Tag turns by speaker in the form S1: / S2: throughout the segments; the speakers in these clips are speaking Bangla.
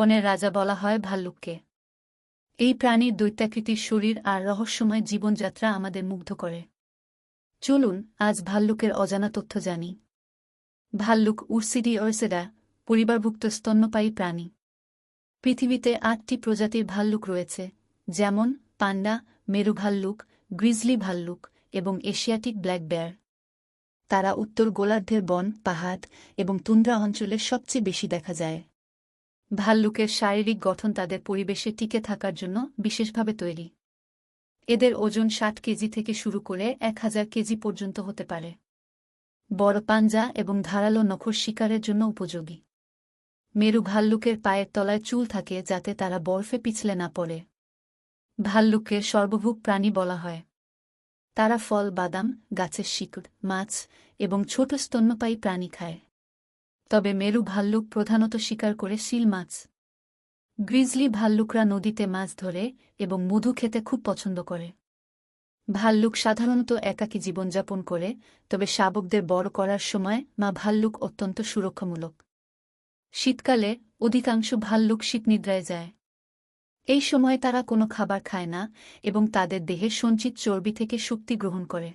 S1: বনের রাজা বলা হয় ভাল্লুককে। এই প্রাণীর দৈত্যাকৃতির শরীর আর রহস্যময় জীবনযাত্রা আমাদের মুগ্ধ করে। চলুন, আজ ভাল্লুকের অজানা তথ্য জানি। ভাল্লুক উর্সিডি অর্সেডা, পরিবারভুক্ত স্তন্যপায়ী প্রাণী। পৃথিবীতে আটটি প্রজাতির ভাল্লুক রয়েছে, যেমন পান্ডা, মেরু ভাল্লুক, গ্রিজলি ভাল্লুক এবং এশিয়াটিক ব্ল্যাক বেয়ার। তারা উত্তর গোলার্ধের বন, পাহাড় এবং তুন্দ্রা অঞ্চলে সবচেয়ে বেশি দেখা যায়। ভাল্লুকের শারীরিক গঠন তাদের পরিবেশে টিকে থাকার জন্য বিশেষভাবে তৈরি। এদের ওজন ষাট কেজি থেকে শুরু করে এক হাজার কেজি পর্যন্ত হতে পারে। বড় পাঞ্জা এবং ধারালো নখর শিকারের জন্য উপযোগী। মেরু ভাল্লুকের পায়ের তলায় চুল থাকে যাতে তারা বরফে পিছলে না পড়ে। ভাল্লুককে সর্বভুক প্রাণী বলা হয়। তারা ফল, বাদাম, গাছের শিকড়, মাছ এবং ছোট স্তন্যপায়ী প্রাণী খায়। তবে মেরু ভাল্লুক প্রধানত শিকার করে শিল মাছ। গ্রিজলি ভাল্লুকরা নদীতে মাছ ধরে এবং মধু খেতে খুব পছন্দ করে। ভাল্লুক সাধারণত একাকী জীবনযাপন করে, তবে শাবকদের বড় করার সময় মা ভাল্লুক অত্যন্ত সুরক্ষামূলক। শীতকালে অধিকাংশ ভাল্লুক শীতনিদ্রায় যায়। এই সময় তারা কোনো খাবার খায় না এবং তাদের দেহে সঞ্চিত চর্বি থেকে শক্তি গ্রহণ করে।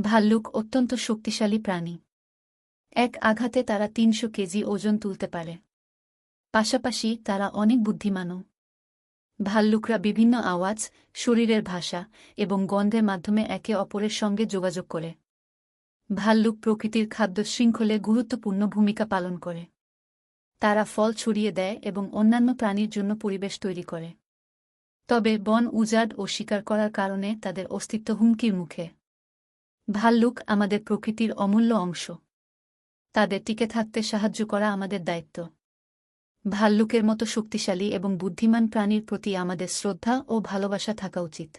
S1: ভাল্লুক অত্যন্ত শক্তিশালী প্রাণী। এক আঘাতে তারা তিনশো কেজি ওজন তুলতে পারে। পাশাপাশি তারা অনেক বুদ্ধিমানও। ভাল্লুকরা বিভিন্ন আওয়াজ, শরীরের ভাষা এবং গন্ধের মাধ্যমে একে অপরের সঙ্গে যোগাযোগ করে। ভাল্লুক প্রকৃতির খাদ্য শৃঙ্খলে গুরুত্বপূর্ণ ভূমিকা পালন করে। তারা ফল ছড়িয়ে দেয় এবং অন্যান্য প্রাণীর জন্য পরিবেশ তৈরি করে। তবে বন উজাড় ও শিকার করার কারণে তাদের অস্তিত্ব হুমকির মুখে। ভাল্লুক আমাদের প্রকৃতির অমূল্য অংশ। তাদের টিকে থাকতে সাহায্য করা আমাদের দায়িত্ব। ভাল্লুকের মতো শক্তিশালী এবং বুদ্ধিমান প্রাণীর প্রতি আমাদের শ্রদ্ধা ও ভালোবাসা থাকা উচিত।